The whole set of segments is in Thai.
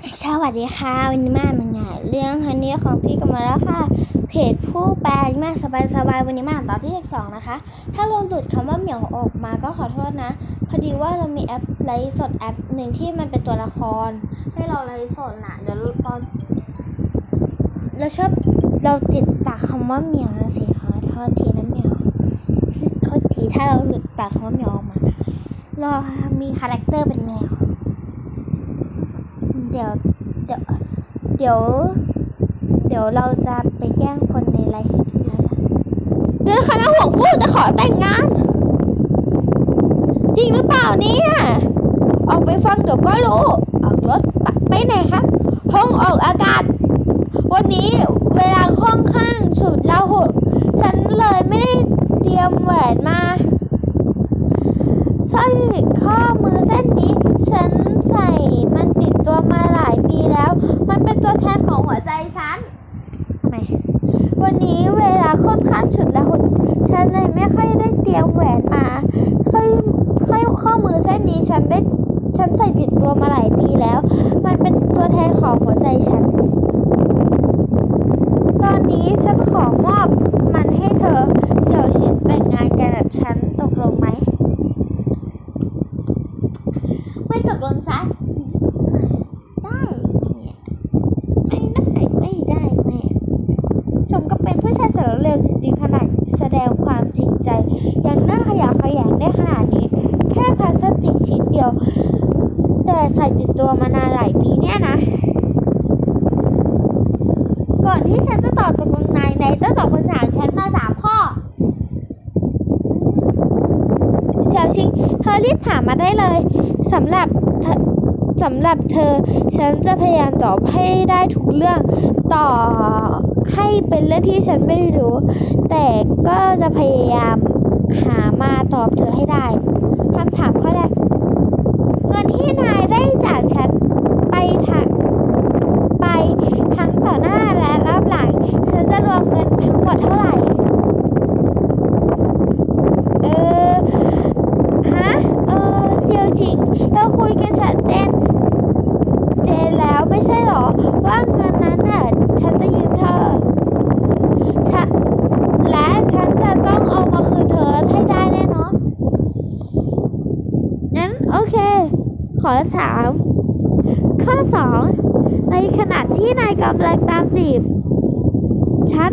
สวัสดีค่ะวันนี้มาเหมือนกันเรื่องฮันนี่ของพี่กันมาแล้วค่ะ เพจผู้แปลมาสบายสบายๆวันนี้มาอ่าตอนที่12นะคะ ถ้าลงดุดคำว่าเหมียวออกมาก็ขอโทษนะ พอดีว่าเรามีแอปไลฟ์สดแอปหนึ่งที่มันเป็นตัวละคร ให้เราไลฟ์สดนะเดี๋ยวตอนเราชอบเราติดปากคำว่าเหมียวนะสิขอโทษทีนะเหมียวโทษทีถ้าเราหลุดปากคำว่าเหมียวออกมา เรามีคาแรคเตอร์เป็นแมว เดี๋ยวเดี๋ยวเดี๋ยว เดี๋ยวเราจะไปแกล้งคนในไลฟ์เดือนคณะห่วงฟู่จะขอแต่งงาน จริงหรือเปล่าเนี่ย ออกไปฟังเดี๋ยวก็รู้ ออกรถไปไปไหนครับ ห้องออกอากาศ วันนี้เวลาค่อนข้างฉุดแล้วหกฉันเลยไม่ได้เตรียมแหวนมาสร้อยข้อมือเส้นนี้ ฉันใส่มัน ตัวมาหลายปีแล้ว มันเป็นตัวแทนของหัวใจฉันทำไมวันนี้เวลาค่อนข้างฉุดและหุดฉันเลยไม่ค่อยได้เตรียมแหวนมาสร้อยสร้อยข้อมือเส้นนี้ฉันได้ฉันใส่ติดตัวมาหลายปีแล้ว มันเป็นตัวแทนของหัวใจฉัน ตอนนี้ฉันขอมอบมันให้เธอเสี่ยวฉินแต่งงานกันกับฉันตกลงไหม ไม่ตกลงซะได้แม่ไม่ได้ไม่ได้แม่สม กับเป็นผู้ชายสารเร็วจริงๆขนาดแสดงความจริงใจ ยังน่าขยะขยงได้ขนาดนี้ แค่พลาสติกชิ้นเดียว แต่ใส่ติดตัวมานานหลายปีเนี่ยนะ ก่อนที่ฉันจะตอบตกลงนายนายต้องตอบคำถามฉันมาสามข้อเสี่ยวชิงเธอรีบถามมาได้เลยสำหรับ สำหรับเธอ ฉันจะพยายามตอบให้ได้ทุกเรื่อง ต่อให้เป็นเรื่องที่ฉันไม่รู้ แต่ก็จะพยายามหามาตอบเธอให้ได้คำถามข้อแรกเงินที่นายได้จากฉันไปทางไปทั้งต่อหน้าและรับหลัง ฉันจะรวมเงินทั้งหมดเท่าไหร่ เออ ฮะ เออเซียวชิง เราคุยกันชัดเจน เจนแล้วไม่ใช่หรอ ว่าเงินนั้นน่ะ ฉันจะยืมเธอชะและฉันจะต้องเอามาคืนเธอให้ได้แน่นอน งั้น โอเค ขอถามข้อสองในขณะที่นายกำลังตามจีบ ฉัน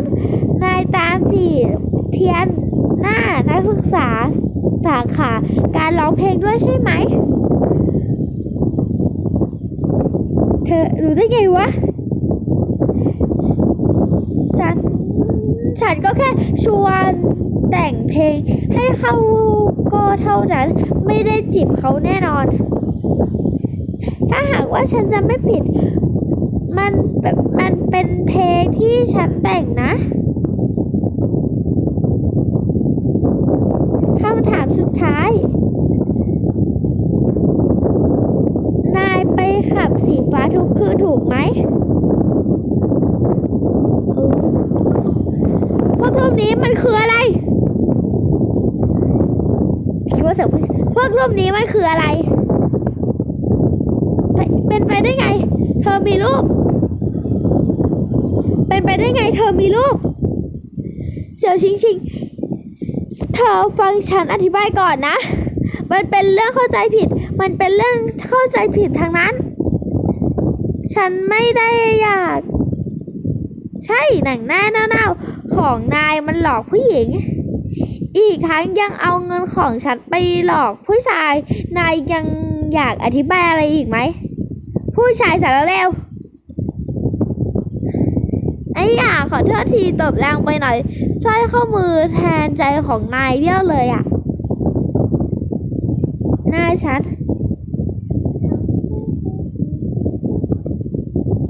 นายตามจีบ เทียนหน้านักศึกษาสาขาการร้องเพลงด้วยใช่ไหม เธอรู้ได้ไงวะ ฉัน ฉันก็แค่ชวนแต่งเพลงให้เขาก็เท่านั้น ไม่ได้จีบเขาแน่นอน ถ้าหากว่าฉันจะไม่ผิด มันมันเป็นเพลงที่ฉันแต่งนะคำถามสุดท้าย นายไปขับสีฟ้าทุกคืนถูกไหมเออพวกรูปนี้มันคืออะไรคิดว่าเสือพวกรูปนี้มันคืออะไร เป็นไปได้ไง เธอมีรูป เป็นไปได้ไง เธอมีรูป เสี่ยวชิงชิง เธอฟังฉันอธิบายก่อนนะ มันเป็นเรื่องเข้าใจผิด มันเป็นเรื่องเข้าใจผิดทางนั้น ฉันไม่ได้อยาก ใช่หนังหน้าเน่าๆของนายมันหลอกผู้หญิงอีกทั้งยังเอาเงินของฉันไปหลอกผู้ชาย นายยังอยากอธิบายอะไรอีกไหม ผู้ชายสารเลวไอ้อย่าขอโทษทีตบแรงไปหน่อยสร้อยข้อมือแทนใจของนายเบี้ยวเลยอะ่ะหน้าชัด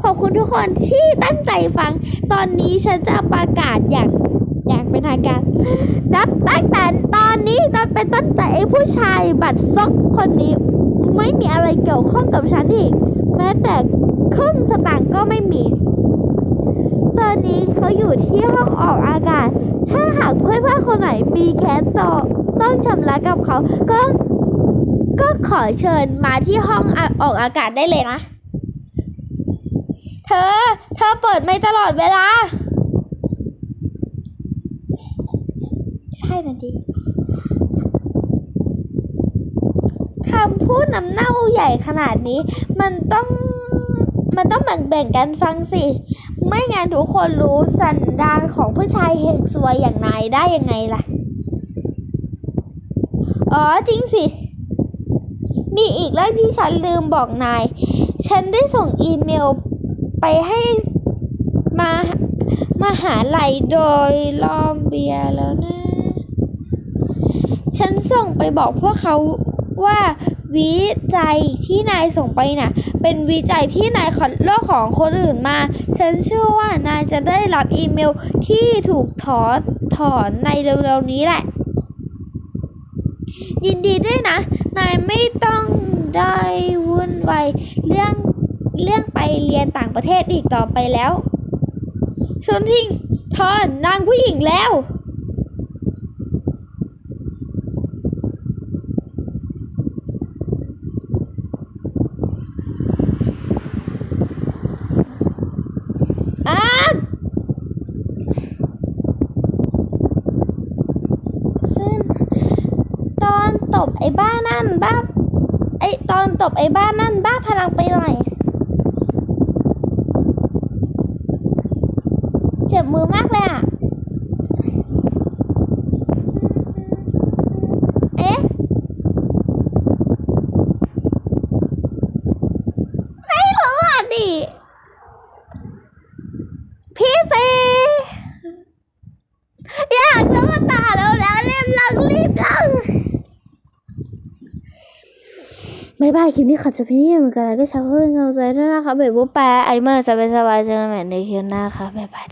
ขอบคุณทุกคนที่ตั้งใจฟัง ตอนนี้ฉันจะประกาศอย่างอย่างเป็นทางการนับตั้งแต่ตอนนี้จนเป็นต้นแต่ไอ้ผู้ชายบัตรซอกคนนี้ ไม่มีอะไรเกี่ยวข้องกับฉันอีก แม้แต่ครึ่งสตางค์ก็ไม่มี ตอนนี้เขาอยู่ที่ห้องออกอากาศ ถ้าหากเพื่อนๆคนไหนมีแค้นต่อต้องชำระกับเขา ก็ก็ขอเชิญมาที่ห้องออกอากาศได้เลยนะ เธอ เธอเปิดไม่ตลอดเวลา ใช่นะดิคำพูดน้ำเน่าใหญ่ขนาดนี้ มันต้องมันต้องแบ่งๆกันฟังสิ ไม่งั้นทุกคนรู้สันดานของผู้ชายเฮงซวยอย่างนายได้ยังไงล่ะ อ๋อจริงสิ มีอีกเรื่องที่ฉันลืมบอกนาย ฉันได้ส่งอีเมลไปให้มามาหาลัยโดยลอมเบียแล้วนะ ฉันส่งไปบอกพวกเขา ว่าวิจัยที่นายส่งไปน่ะ เป็นวิจัยที่นายขอลอกของคนอื่นมา ฉันเชื่อว่านายจะได้รับอีเมลที่ถูกถอนถอนในเร็วๆนี้แหละ ยินดีด้วยนะ นายไม่ต้องได้วุ่นวายเรื่องเรื่องไปเรียนต่างประเทศอีกต่อไปแล้ว ส่วนทิ้งทอนนางผู้หญิงแล้ว อ้ามซึ่งตอนตบ ไอ้บ้านั่นบ้าไอ้ตอนตบไอ้บ้านั่นบ้าพลังไปหน่อยเจ็บมือมากเลยอะ เอ๊ะ ไม่รู้อะดิ พี่ซีอยากดูต่อแล้วแล้วเล่มลังรีบลังบายบายคลิปนี้ขอจบเพียงเท่านี้เหมือนกันแล้วก็ชาวเพื่อนกำลังใจด้วยนะคะเบบุ๊แปะไอเมอร์จะไปสบายเจอกันใหม่ในคลิปหน้าค่ะบายบาย